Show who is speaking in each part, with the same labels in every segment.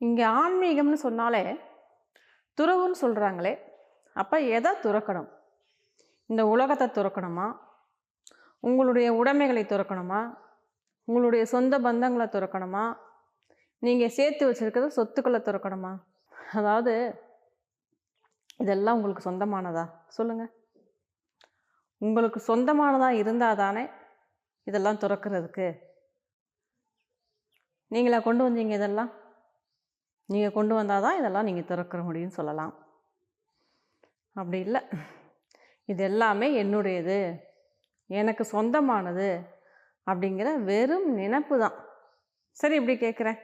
Speaker 1: இங்கே ஆன்மீகம்னு சொன்னாலே துறவுன்னு சொல்கிறாங்களே அப்போ எதை துறக்கணும்? இந்த உலகத்தை துறக்கணுமா? உங்களுடைய உடைமைகளை துறக்கணுமா? உங்களுடைய சொந்த பந்தங்களை துறக்கணுமா? நீங்கள் சேர்த்து வச்சிருக்கிறது சொத்துக்களை துறக்கணுமா? அதாவது இதெல்லாம் உங்களுக்கு சொந்தமானதா? சொல்லுங்கள் உங்களுக்கு சொந்தமானதாக இருந்தால் தானே இதெல்லாம் துறக்கிறதுக்கு. நீங்களா கொண்டு வந்தீங்க இதெல்லாம்? நீங்கள் கொண்டு வந்தால் தான் இதெல்லாம் நீங்கள் திறக்கிற முடியும்னு சொல்லலாம். அப்படி இல்லை. இது எல்லாமே என்னுடையது. எனக்கு சொந்தமானது அப்படிங்கிற வெறும் நினப்பு தான். சரி இப்படி கேட்குறேன்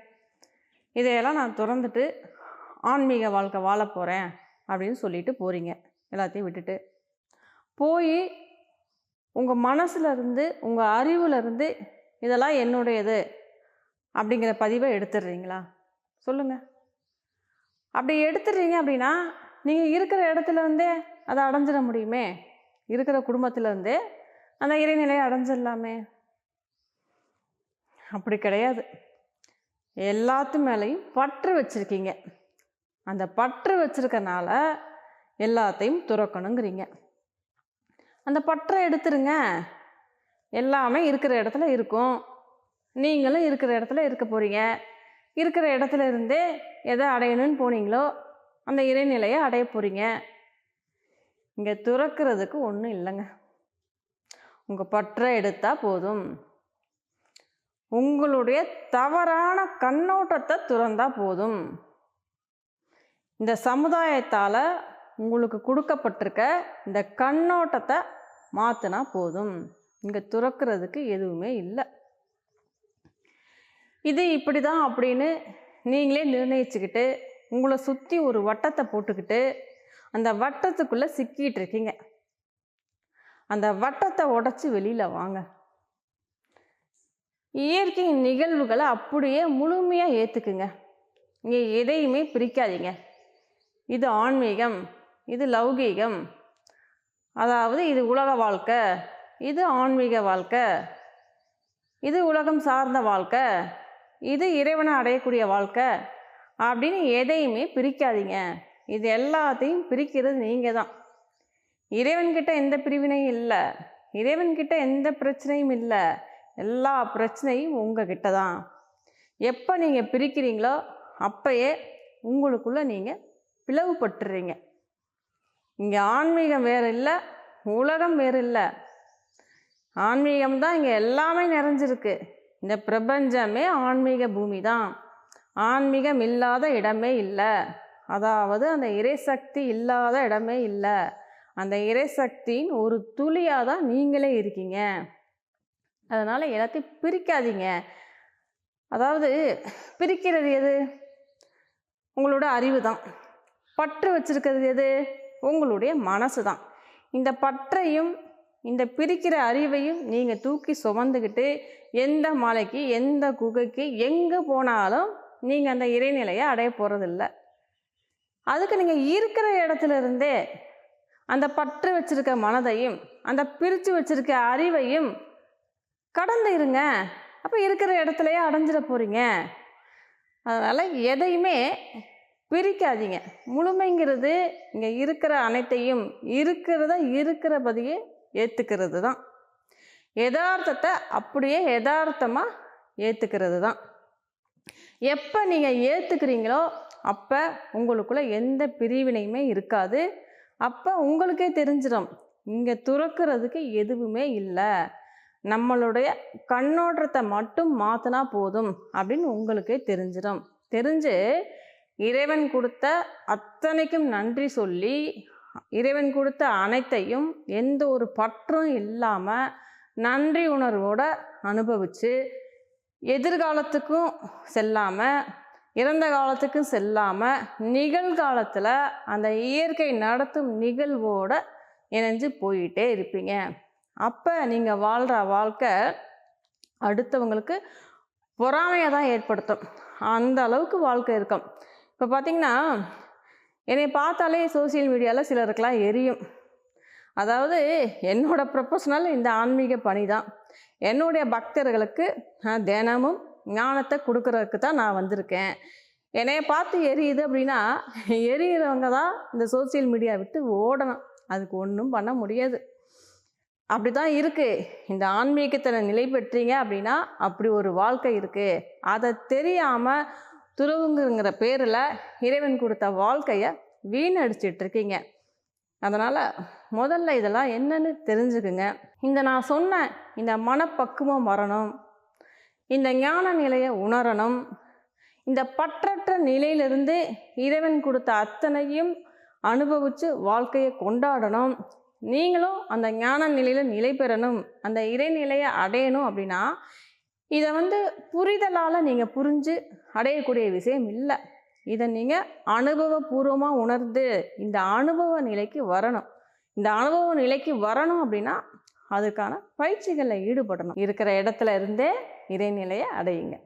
Speaker 1: இதையெல்லாம் நான் திறந்துட்டு ஆன்மீக வாழ்க்கை வாழ போகிறேன் அப்படின்னு சொல்லிட்டு போகிறீங்க எல்லாத்தையும் விட்டுட்டு. போய் உங்கள் மனசுல இருந்து உங்கள் அறிவுலேருந்து இதெல்லாம் என்னுடையது அப்படிங்கிற பதிவை எடுத்துடுறீங்களா? சொல்லுங்கள் அப்படி எடுத்துடுறீங்க அப்படின்னா நீங்கள் இருக்கிற இடத்துல இருந்தே அதை அடைஞ்சிட முடியுமே? இருக்கிற குடும்பத்துல இருந்தே அந்த இறைநிலையை அடைஞ்சிடலாமே? அப்படி கிடையாது. எல்லாத்து மேலேயும் பற்று வச்சுருக்கீங்க. அந்த பற்று வச்சுருக்கனால எல்லாத்தையும் துறக்கணுங்கிறீங்க. அந்த பற்றை எடுத்துருங்க. எல்லாமே இருக்கிற இடத்துல இருக்கும். நீங்களும் இருக்கிற இடத்துல இருக்க போகிறீங்க இருக்கிற இடத்துல இருந்தே எதை அடையணும்னு போனீங்களோ அந்த இறைநிலையை அடைய போகிறீங்க இங்கே துறக்கிறதுக்கு ஒன்றும் இல்லைங்க. உங்கள் பற்றை எடுத்தால் போதும். உங்களுடைய தவறான கண்ணோட்டத்தை துறந்தா போதும். இந்த சமுதாயத்தால் உங்களுக்கு கொடுக்கப்பட்டிருக்க இந்த கண்ணோட்டத்தை மாற்றினா போதும். இங்கே துறக்கிறதுக்கு எதுவுமே இல்லை. இது இப்படி தான் அப்படின்னு நீங்களே நிர்ணயிச்சுக்கிட்டு உங்களை சுற்றி ஒரு வட்டத்தை போட்டுக்கிட்டு அந்த வட்டத்துக்குள்ளே சிக்கிட்டு இருக்கீங்க. அந்த வட்டத்தை உடச்சி வெளியில் வாங்க. இயற்கை நிகழ்வுகளை அப்படியே முழுமையாக ஏற்றுக்குங்க இங்கே எதையுமே பிரிக்காதீங்க. இது ஆன்மீகம் இது லௌகீகம். அதாவது இது உலக வாழ்க்கை இது ஆன்மீக வாழ்க்கை இது உலகம் சார்ந்த வாழ்க்கை. இது இறைவனை அடையக்கூடிய வாழ்க்கை. அப்படின்னு எதையுமே பிரிக்காதீங்க. இது எல்லாத்தையும் பிரிக்கிறது நீங்கள் தான். இறைவன்கிட்ட எந்த பிரிவினையும் இல்லை. இறைவன்கிட்ட எந்த பிரச்சனையும் இல்லை. எல்லா பிரச்சனையும் உங்ககிட்ட தான். எப்போ நீங்கள் பிரிக்கிறீங்களோ அப்பயே உங்களுக்குள்ளே நீங்கள் பிளவுபட்டுறீங்க. இங்கே ஆன்மீகம் வேறு இல்லை உலகம் வேறு இல்லை. ஆன்மீகம் தான் இங்கே எல்லாமே நிறைஞ்சிருக்கு. இந்த பிரபஞ்சமே ஆன்மீக பூமி தான் ஆன்மீகம் இல்லாத இடமே இல்லை. அதாவது அந்த இறைசக்தி இல்லாத இடமே இல்லை. அந்த இறைசக்தியின் ஒரு துளியாக தான் நீங்களே இருக்கீங்க. அதனால் எல்லாத்தையும் பிரிக்காதீங்க. அதாவது பிரிக்கிறது எது? உங்களோட அறிவு தான் பற்று வச்சுருக்கிறது எது? உங்களுடைய மனசு தான் இந்த பற்றையும் இந்த பிரிக்கிற அறிவையும் நீங்கள் தூக்கி சுமந்துக்கிட்டு எந்த மலைக்கு எந்த குகைக்கு எங்கே போனாலும் நீங்கள் அந்த இறைநிலையை அடைய போகிறதில்ல அதுக்கு நீங்கள் இருக்கிற இடத்துல இருந்தே அந்த பற்று வச்சுருக்க மனதையும் அந்த பிரித்து வச்சுருக்க அறிவையும் கடந்து இருங்க. அப்போ இருக்கிற இடத்துலையே அடைஞ்சிட போகிறீங்க அதனால் எதையுமே பிரிக்காதீங்க. முழுமைங்கிறது இங்கே இருக்கிற அனைத்தையும் இருக்கிறத இருக்கிறபடியே ஏற்றுக்கிறது தான். யதார்த்தத்தை அப்படியே யதார்த்தமாக ஏற்றுக்கிறது தான். எப்போ நீங்கள் ஏற்றுக்கிறீங்களோ அப்போ உங்களுக்குள்ள எந்த பிரிவினையுமே இருக்காது. அப்போ உங்களுக்கே தெரிஞ்சிடும் இங்கே துறக்கிறதுக்கு எதுவுமே இல்லை. நம்மளுடைய கண்ணோட்டத்தை மட்டும் மாற்றினா போதும் அப்படின்னு உங்களுக்கே தெரிஞ்சிடும் தெரிஞ்சு இறைவன் கொடுத்த அத்தனைக்கும் நன்றி சொல்லி இறைவன் கொடுத்த அனைத்தையும் எந்த ஒரு பற்றும் இல்லாமல் நன்றி உணர்வோடு அனுபவித்து எதிர்காலத்துக்கும் செல்லாமல் இறந்த காலத்துக்கும் செல்லாமல் நிகழ்காலத்தில் அந்த இயற்கை நடத்தும் நிகழ்வோட இணைஞ்சு போயிட்டே இருப்பீங்க. அப்போ நீங்கள் வாழ்கிற வாழ்க்கை அடுத்தவங்களுக்கு பொறாமையை தான் ஏற்படுத்தும். அந்த அளவுக்கு வாழ்க்கை இருக்கும். இப்போ பார்த்தீங்கன்னா என்னை பார்த்தாலே சோசியல் மீடியாவில் சிலருக்கெலாம் எரியும். அதாவது என்னோடய ப்ரொஃபஷனல் இந்த ஆன்மீக பணி தான். என்னுடைய பக்தர்களுக்கு நான் தினமும் ஞானத்தை கொடுக்குறதுக்கு தான் நான் வந்திருக்கேன். என்னைய பார்த்து எரியுது அப்படின்னா எரியிறவங்க தான் இந்த சோசியல் மீடியா விட்டு ஓடணும். அதுக்கு ஒன்றும் பண்ண முடியாது. அப்படி தான் இருக்குது இந்த ஆன்மீகத்தில் நிலை பெற்றீங்க அப்படின்னா அப்படி ஒரு வாழ்க்கை இருக்குது அதை தெரியாமல் துறவுங்கிற பேரில் இறைவன் கொடுத்த வாழ்க்கையை வீணடிச்சிட்டு இருக்கீங்க அதனால் முதல்ல இதெல்லாம் என்னன்னு தெரிஞ்சுக்குங்க. இந்த நான் சொன்ன இந்த மனப்பக்குவம் வரணும். இந்த ஞான நிலையை உணரணும். இந்த பற்றற்ற நிலையிலிருந்து இறைவன் கொடுத்த அத்தனையும் அனுபவித்து வாழ்க்கையை கொண்டாடணும். நீங்களும் அந்த ஞான நிலையில் நிலை பெறணும். அந்த இறைநிலையை அடையணும் அப்படின்னா இதை வந்து புரிதலால் நீங்கள் புரிஞ்சு அடையக்கூடிய விஷயம் இல்லை. இதை நீங்கள் அனுபவபூர்வமாக உணர்ந்து இந்த அனுபவ நிலைக்கு வரணும். இந்த அனுபவ நிலைக்கு வரணும் அப்படின்னா அதுக்கான பயிற்சிகளில் ஈடுபடணும். இருக்கிற இடத்துல இருந்தே இறைநிலையை அடையுங்க.